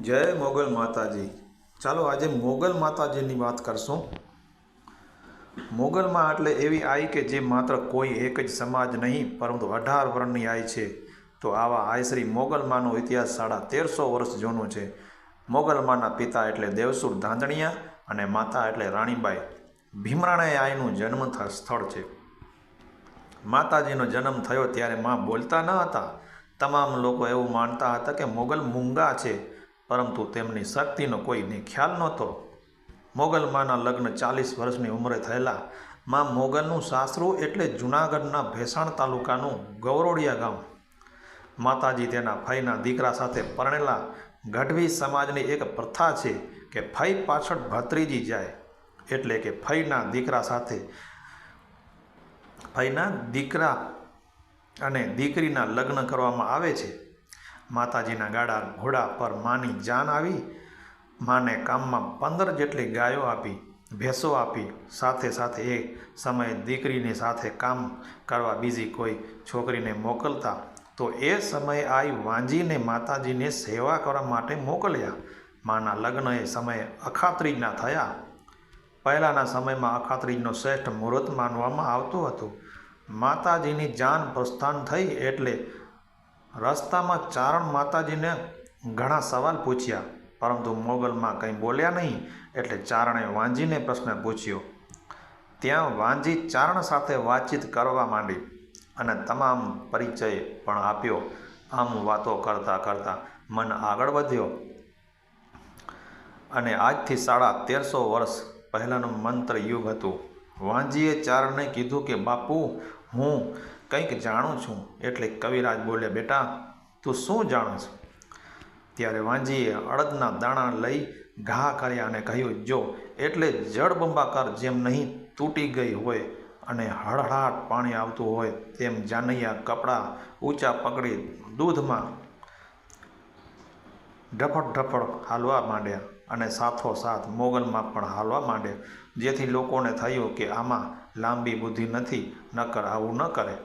જય મોગલ માતાજી. ચાલો આજે મોગલ માતાજીની વાત કરશું. મોગલમાં એટલે એવી આઈ કે જે માત્ર કોઈ એક જ સમાજ નહીં, પરંતુ અઢાર વર્ણની આઈ છે. તો આવા આઈ શ્રી મોગલમાનો ઇતિહાસ સાડા તેરસો વર્ષ જૂનો છે. મોગલમાના પિતા એટલે દેવસુર ધાંધણિયા અને માતા એટલે રાણીબાઈ. ભીમરાણાએ આઈનું જન્મ સ્થળ છે. માતાજીનો જન્મ થયો ત્યારે માં બોલતા ન હતા. તમામ લોકો એવું માનતા હતા કે મોગલ મૂંગા છે. પરંતુ તેમની શક્તિનો કોઈને ખ્યાલ નહોતો. મોગલમાના લગ્ન ચાલીસ વર્ષની ઉંમરે થયેલા માં મોગલનું સાસરું એટલે જૂનાગઢના ભેસાણ તાલુકાનું ગૌરોડિયા ગામ. માતાજી તેના ફઈના દીકરા સાથે પરણેલા ગઢવી સમાજની એક પ્રથા છે કે ફઈ પાછળ ભત્રીજી જાય, એટલે કે ફઈના દીકરા સાથે ફઈના દીકરા અને દીકરીના લગ્ન કરવામાં આવે છે. માતાજીના ગાડા ઘોડા પર માની જાન આવી. માને કામમાં પંદર જેટલી ગાયો આપી, ભેંસો આપી, સાથે સાથે એ સમયે દીકરીની સાથે કામ કરવા બીજી કોઈ છોકરીને મોકલતા, તો એ સમયે આઈ વાંજીને માતાજીને સેવા કરવા માટે મોકલ્યા. માના લગ્ન એ સમયે અખાત્રીજના થયા. પહેલાંના સમયમાં અખાત્રીજનો શ્રેષ્ઠ મુહૂર્ત માનવામાં આવતું હતું. માતાજીની જાન પ્રસ્થાન થઈ એટલે રસ્તામાં ચારણ માતાજીને ઘણા સવાલ પૂછ્યા, પરંતુ મોગલમાં કંઈ બોલ્યા નહીં એટલે ચારણે વાંજીને પ્રશ્ન પૂછ્યો. ત્યાં વાંજી ચારણ સાથે વાતચીત કરવા માંડી અને તમામ પરિચય પણ આપ્યો. આમ વાતો કરતાં કરતાં મન આગળ વધ્યો. અને આજથી સાડા તેરસો વર્ષ પહેલાંનું મંત્ર યુગ હતું. વાંજીએ ચારણને કીધું કે, બાપુ, હું કંઈક જાણું છું. એટલે કવિરાજ બોલ્યા બેટા, તું શું જાણું છું? ત્યારે વાંજીએ અડદના દાણા લઈ ઘા કર્યા અને કહ્યું, જો, એટલે જળબંબાકાર જેમ નહીં તૂટી ગઈ હોય અને હળહળાટ પાણી આવતું હોય, તેમ જાનૈયા કપડાં ઊંચા પકડી દૂધમાં ઢફડ ઢફડ હાલવા માંડ્યા અને સાથોસાથ મોગલમાં પણ હાલવા માંડ્યા. જેથી લોકોને થયું કે આમાં લાંબી બુદ્ધિ નથી, નકર આવું ન કરે.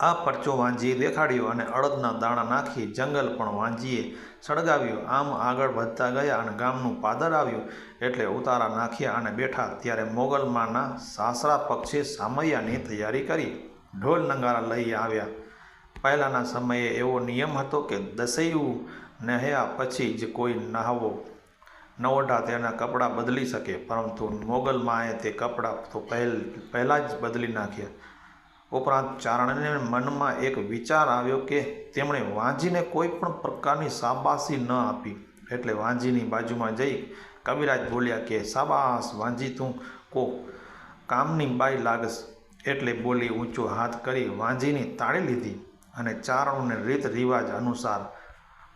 આ પરચો વાંજીએ દેખાડ્યો અને અડદના દાણા નાખી જંગલ પણ વાંજીએ. સળગાવ્યું. આમ આગળ વધતા ગયા અને ગામનું પાદર આવ્યું. એટલે ઉતારા નાખ્યા અને બેઠા ત્યારે મોગલમાંના સાસરા પક્ષે સામૈયાની તૈયારી કરી. ઢોલ નંગારા લઈ આવ્યા. પહેલાંના સમયે એવો નિયમ હતો કે દસૈયું નહ્યા પછી જ કોઈ નહાવો. નવોઢા તેના કપડાં બદલી શકે, પરંતુ મોગલમાંએ તે કપડાં તો પહેલ, પહેલાં જ બદલી નાખ્યા. ઉપરાંત ચારણને મનમાં એક વિચાર આવ્યો કે તેમણે વાંજીને કોઈ પણ પ્રકારની શાબાશી ન આપી. એટલે વાંજીની બાજુમાં જઈ કવિરાજ બોલ્યા કે, શાબાશ વાંજી તું કો કામની બાઈ લાગસ એટલે બોલી ઊંચો હાથ કરી વાંજીની તાળી લીધી અને ચારણોને રીત રિવાજ અનુસાર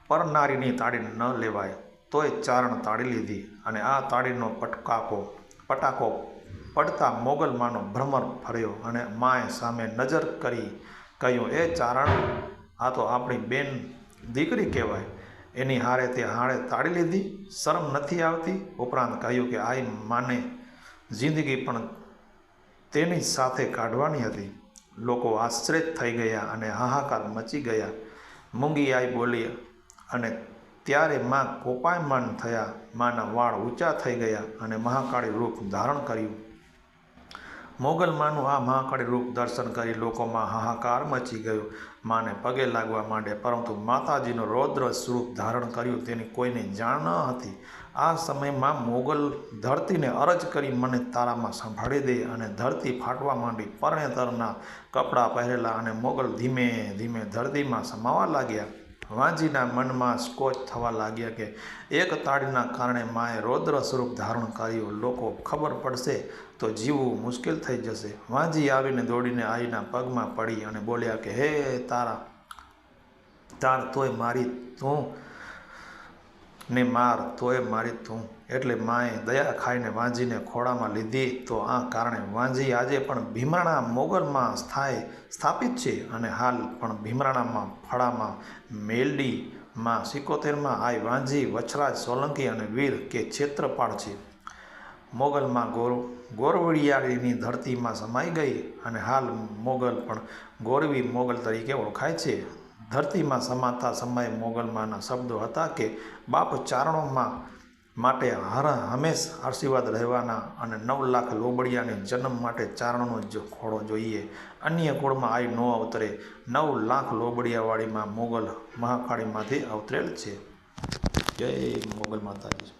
પરનારીની તાળી ન લેવાય તોય ચારણ તાળી લીધી અને આ તાળીનો પટકાકો, પટાકો પડતા મોગલમાંનો ભ્રમર ફર્યો અને માએ સામે નજર કરી કહ્યું, એ ચારણ, આ તો આપણી બેન દીકરી કહેવાય. એની હારે તે હારે તાળી લીધી, શરમ નથી આવતી. ઉપરાંત કહ્યું કે, આઈ માને જિંદગી પણ તેની સાથે કાઢવાની હતી. લોકો આશ્ચર્ય થઈ ગયા અને હાહાકાર મચી ગયા. મૂંગી આઈ બોલી અને ત્યારે માં કોપાયમાન થયા. માના વાળ ઊંચા થઈ ગયા અને મહાકાળી રૂપ ધારણ કર્યું. મોગલમાનું આ મહાકાળી રૂપ દર્શન કરી લોકોમાં હાહાકાર મચી ગયો. માને પગે લાગવા માંડે, પરંતુ માતાજીનું રૌદ્ર સ્વરૂપ ધારણ કર્યું તેની કોઈને જાણ ન હતી. આ સમયમાં મોગલ ધરતીને અરજ કરી મને તારામાં સંભાળી દે અને ધરતી ફાટવા માંડી પરણેતરના કપડાં પહેરેલા અને મોગલ ધીમે ધીમે ધરતીમાં સમાવા લાગ્યા. વાંજીના મનમાં સ્કોચ થવા લાગ્યા કે એક તાળીના કારણે માએ રૌદ્ર સ્વરૂપ ધારણ કર્યું. લોકો ખબર પડશે તો જીવવું મુશ્કેલ થઈ જશે. વાંજી આવીને દોડીને આઈના પગમાં પડી અને બોલ્યા કે, હે તારા, તાર તોય મારી તું ને માર, તોય મારી તું. એટલે માએ દયા ખાઈને વાંજીને ખોળામાં લીધી. તો આ કારણે વાંજી આજે પણ ભીમરાણા મોગલમાં સ્થાય, સ્થાપિત છે અને હાલ પણ ભીમરાણામાં ફળામાં મેલડીમાં સિકોતેરમાં આઈ વાંજી, વછરાજ, સોલંકી અને વીર કે ક્ષેત્રપાળ છે. મોગલમાં ગોર, ગોરવડિયાળીની ધરતીમાં સમાઈ ગઈ અને હાલ મોગલ પણ ગોરવી મોગલ તરીકે ઓળખાય છે. ધરતીમાં સમાતા સમયે મોગલમાના શબ્દો હતા કે બાપ ચારણોમાં માટે હર હંમેશ આશીર્વાદ રહેવાના અને નવ લાખ લોબડિયાને જન્મ માટે ચારણનો જ ખોળો જોઈએ. અન્ય કુળમાં આઈ ન અવતરે. નવ લાખ લોબડિયાવાળીમાં મોગલ મહાકાળીમાંથી અવતરેલ છે. જય મોગલ માતાજી.